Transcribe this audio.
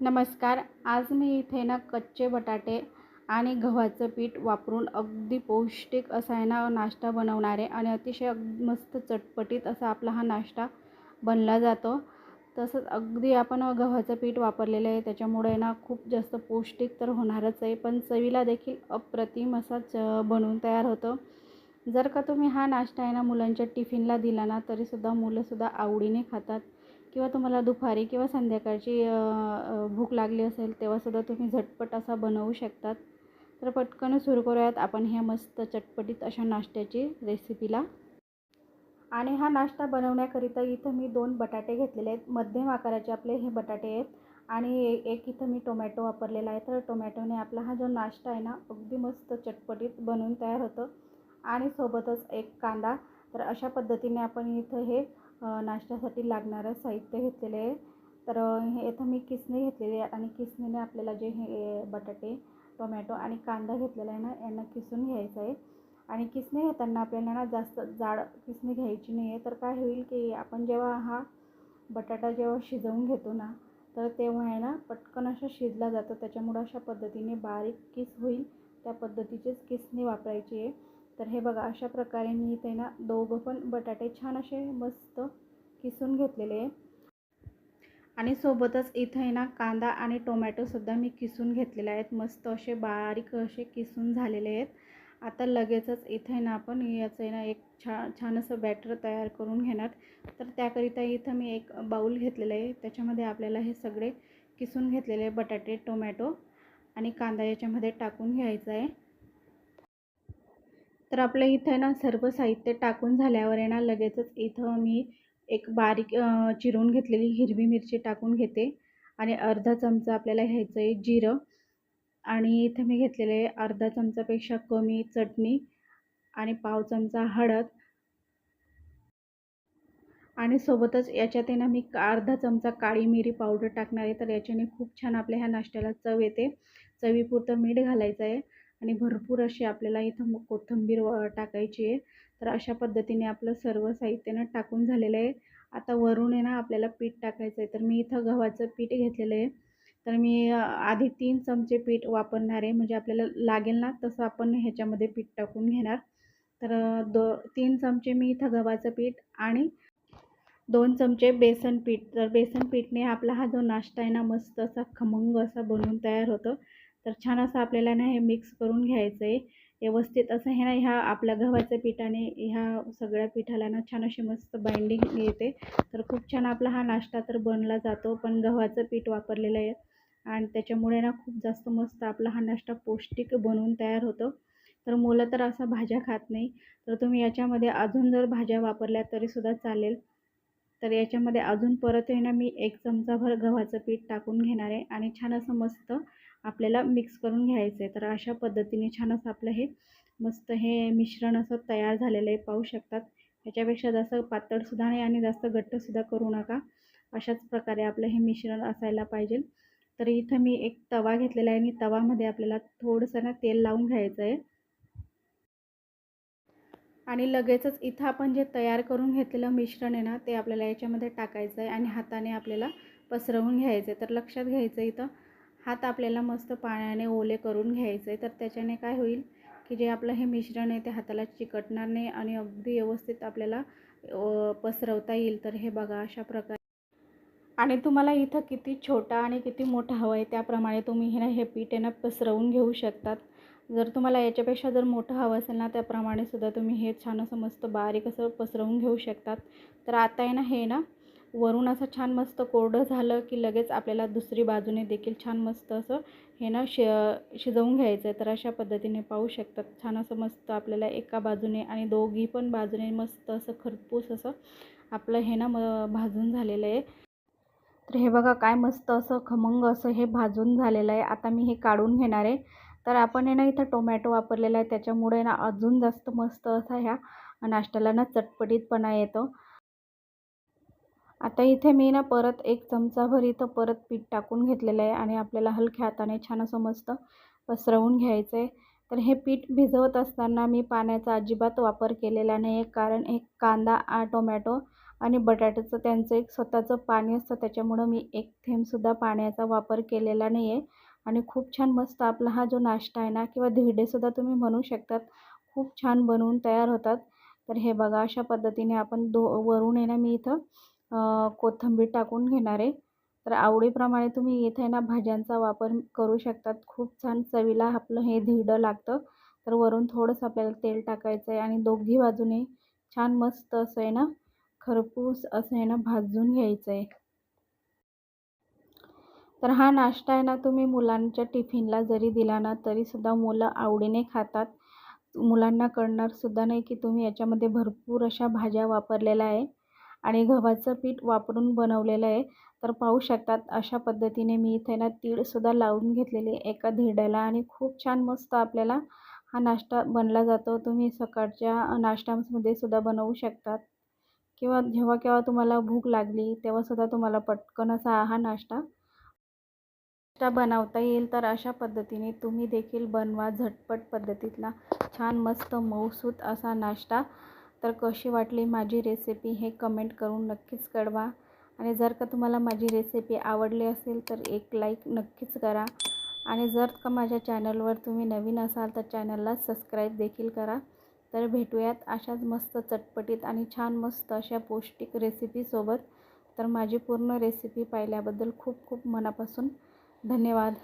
नमस्कार आज मी इथे ना कच्चे बटाटे आणि गव्हाचं पीठ वापरून अगदी पौष्टिक असा आहे ना नाश्ता बनवणार आहे आणि अतिशय मस्त चटपटीत असा आपला हा नाश्ता बनला जातो. तसंच अगदी आपण गव्हाचं पीठ वापरलेलं आहे त्याच्यामुळे ना खूप जास्त पौष्टिक तर होणारच आहे पण चवीला देखील अप्रतिम असा च बनवून तयार होतं. जर का तुम्ही हा नाश्ता आहे ना मुलांच्या टिफिनला दिला ना तरीसुद्धा मुलंसुद्धा आवडीने खातात. किंवा तुम्हाला दुपारी किंवा संध्याकाळची भूक लागली असेल तेव्हासुद्धा तुम्ही झटपट असा बनवू शकतात. तर पटकन सुरू करूयात आपण ह्या मस्त चटपटीत अशा नाश्त्याची रेसिपीला. आणि हा नाश्ता बनवण्याकरिता इथं मी दोन बटाटे घेतलेले आहेत. मध्यम आकाराचे आपले हे बटाटे आहेत. आणि एक इथं मी टोमॅटो वापरलेला आहे. तर टोमॅटोने आपला हा जो नाश्ता आहे ना अगदी मस्त चटपटीत बनवून तयार होतं. आणि सोबतच एक कांदा. तर अशा पद्धतीने आपण इथं हे नाश्त्यासाठी लागणारं साहित्य घेतलेले आहे. तर हे इथं मी किसणी घेतलेली आहे आणि किसणीने आपल्याला जे हे बटाटे टोमॅटो आणि कांदा घेतलेला आहे ना यांना किसून घ्यायचं आहे. आणि किसणी घेताना आपल्याला ना जास्त जाड किसणी घ्यायची नाही आहे. तर काय होईल की आपण जेव्हा हा बटाटा जेव्हा शिजवून घेतो ना तर तेव्हा आहे ना पटकन असा शिजला जातं. त्याच्यामुळं अशा पद्धतीने बारीक किस होईल. त्या पद्धतीचीच किसणी वापरायची आहे. तर हे बघा अशा प्रकारे मी इथे ना दोघं पण बटाटे छान असे मस्त किसून घेतलेले आहे. आणि सोबतच इथं आहे ना कांदा आणि टोमॅटोसुद्धा मी किसून घेतलेले आहेत. मस्त असे बारीक असे किसून झालेले आहेत. आता लगेचच इथं आहे ना आपण याचं आहे ना एक छा छान असं बॅटर तयार करून घेणार. तर त्याकरिता इथं मी एक बाऊल घेतलेलं आहे. त्याच्यामध्ये आपल्याला हे सगळे किसून घेतलेले बटाटे टोमॅटो आणि कांदा याच्यामध्ये टाकून घ्यायचं आहे. तर आपलं इथं ना सर्व साहित्य टाकून झाल्यावर आहे ना लगेचच इथं मी एक बारीक चिरून घेतलेली हिरवी मिरची टाकून घेते. आणि अर्धा चमचा आपल्याला घ्यायचं आहे जिरं. आणि इथं मी घेतलेलं आहे अर्धा चमचापेक्षा कमी चटणी आणि पाव चमचा हळद. आणि सोबतच याच्यात आहे ना मी अर्धा चमचा काळी मिरी पावडर टाकणार आहे. तर याच्याने खूप छान आपल्या ह्या नाश्त्याला चव येते. चवीपुरतं मीठ घालायचं आहे. आणि भरपूर अशी आपल्याला इथं मग कोथिंबीर टाकायची आहे. तर अशा पद्धतीने आपलं सर्व साहित्य टाकून झालेलं आहे. आता वरून आहे ना आपल्याला पीठ टाकायचं आहे. तर मी इथं गव्हाचं पीठ घेतलेलं आहे. तर मी आधी तीन चमचे पीठ वापरणार आहे. म्हणजे आपल्याला लागेल ना तसं आपण ह्याच्यामध्ये पीठ टाकून घेणार. तर दो तीन चमचे मी इथं गव्हाचं पीठ आणि दोन चमचे बेसन पीठ. तर बेसन पीठने आपला हा जो नाश्ता आहे ना मस्त असा खमंग असा बनवून तयार होतो. तर छान असं आपल्याला ना हे मिक्स करून घ्यायचं आहे व्यवस्थित असं हे ना ह्या आपल्या गव्हाच्या पिठाने ह्या सगळ्या पिठाला ना छान अशी मस्त बाइंडिंग येते. तर खूप छान आपला हा नाश्ता तर बनला जातो पण गव्हाचं पीठ वापरलेलं आहे. आणि त्याच्यामुळे ना खूप जास्त मस्त आपला हा नाश्ता पौष्टिक बनवून तयार होतो. तर मुलं तर असं भाज्या खात नाही. तर तुम्ही याच्यामध्ये अजून जर भाज्या वापरल्या तरीसुद्धा चालेल. तर याच्यामध्ये अजून परत आहे ना मी एक चमचाभर गव्हाचं पीठ टाकून घेणार आहे. आणि छान असं मस्त आपल्याला मिक्स करून घ्यायचं आहे तर अशा पद्धतीने छान असं आपलं हे मस्त हे मिश्रण असं तयार झालेलं आहे. पाहू शकतात. ह्याच्यापेक्षा जास्त पातळसुद्धा नाही आणि जास्त घट्टसुद्धा करू नका. अशाच प्रकारे आपलं हे मिश्रण असायला पाहिजे. तर इथं मी एक तवा घेतलेला आहे आणि तवामध्ये आपल्याला थोडंसं ना तेल लावून घ्यायचं आहे आणि लगेचच इथं आपण जे तयार करून घेतलेलं मिश्रण आहे ना ते आपल्याला याच्यामध्ये टाकायचं आहे आणि हाताने आपल्याला पसरवून घ्यायचं आहे तर लक्षात घ्यायचं इथं. हात आपल्याला मस्त पाण्याने ओले करून घ्यायचे. तर त्याच्याने काय होईल की जे आपलं हे मिश्रण आहे ते हाताला चिकटणार नाही आणि अगदी व्यवस्थित आपल्याला पसरवता येईल. तर हे बघा अशा प्रकारे. आणि तुम्हाला इथं किती छोटा आणि किती मोठा हवं आहे त्याप्रमाणे तुम्ही हे ना हे पीठ आहे ना पसरवून घेऊ शकतात. जर तुम्हाला याच्यापेक्षा जर मोठं हवं असेल ना त्याप्रमाणे सुद्धा तुम्ही हे छान असं मस्त बारीक असं पसरवून घेऊ शकतात. तर आता आहे ना हे ना वरून असं छान मस्त कोरडं झालं की लगेच आपल्याला दुसरी बाजूने देखील छान मस्त असं हे ना शि शिजवून घ्यायचं आहे तर अशा पद्धतीने पाहू शकतात. छान असं मस्त आपल्याला एका बाजूने आणि दोघी पण बाजूने मस्त असं खरपूस असं आपलं हे ना म भाजून झालेलं आहे. तर हे बघा काय मस्त असं खमंग असं हे भाजून झालेलं आहे. आता मी हे काढून घेणार आहे. तर आपण आहे ना इथं टोमॅटो वापरलेला आहे. त्याच्यामुळे ना अजून जास्त मस्त असा ह्या नाश्त्याला ना चटपटीतपणा येतो. आता इथे मी ना परत एक चमचाभर इथं परत पीठ टाकून घेतलेलं आहे आणि आपल्याला हलक्या हाताने छान असं मस्त पसरवून घ्यायचं आहे. तर हे पीठ भिजवत असताना मी पाण्याचा अजिबात वापर केलेला नाही आहे कारण एक कांदा टोमॅटो आणि बटाट्याचं त्यांचं एक स्वतःचं पाणी असतं त्याच्यामुळं मी एक थेंबसुद्धा पाण्याचा वापर केलेला नाही आहे. आणि खूप छान मस्त आपला हा जो नाश्ता आहे ना किंवा धिरडेसुद्धा तुम्ही म्हणू शकतात खूप छान बनवून तयार होतात. तर हे बघा अशा पद्धतीने आपण दो वरून आहे ना मी इथं कोथिंबीर टाकून घेणार आहे. तर आवडीप्रमाणे तुम्ही इथे ना भाज्यांचा वापर करू शकतात. खूप छान चवीला आपलं हे धिडं लागतं. तर वरून थोडंसं आपल्याला तेल टाकायचं आहे आणि दोघी बाजूने छान मस्त असं आहे ना खरपूस असं आहे ना भाजून घ्यायचं आहे. तर हा नाश्ता आहे ना तुम्ही मुलांच्या टिफिनला जरी दिला ना तरीसुद्धा मुलं आवडीने खातात. मुलांना कळणारसुद्धा नाही की तुम्ही याच्यामध्ये भरपूर अशा भाज्या वापरलेल्या आहे. आणि गव्हाचं पीठ वापरून बनवलेलं आहे. तर पाहू शकतात अशा पद्धतीने मी इथे ना तीळसुद्धा लावून घेतलेली एका धिरड्याला आणि खूप छान मस्त आपल्याला हा नाश्ता बनला जातो. तुम्ही सकाळच्या नाश्त्यामध्ये सुद्धा बनवू शकतात. किंवा जेव्हा केव्हा तुम्हाला भूक लागली तेव्हासुद्धा तुम्हाला पटकन असा हा नाश्ता नाश्ता बनवता येईल. तर अशा पद्धतीने तुम्ही देखील बनवा झटपट पद्धतीतला छान मस्त मऊसूत असा नाश्ता. तर कशी वाटली माझी रेसिपी हे कमेंट करून नक्कीच कळवा. आणि जर का तुम्हाला माझी रेसिपी आवडली असेल तर एक लाईक नक्कीच करा. आणि जर का माझ्या चॅनलवर तुम्ही नवीन असाल तर चॅनलला सबस्क्राईब देखील करा. तर भेटूयात अशाच मस्त चटपटीत आणि छान मस्त अशा पौष्टिक रेसिपीसोबत तर माझी पूर्ण रेसिपी पाहिल्याबद्दल खूप खूप मनापासून धन्यवाद.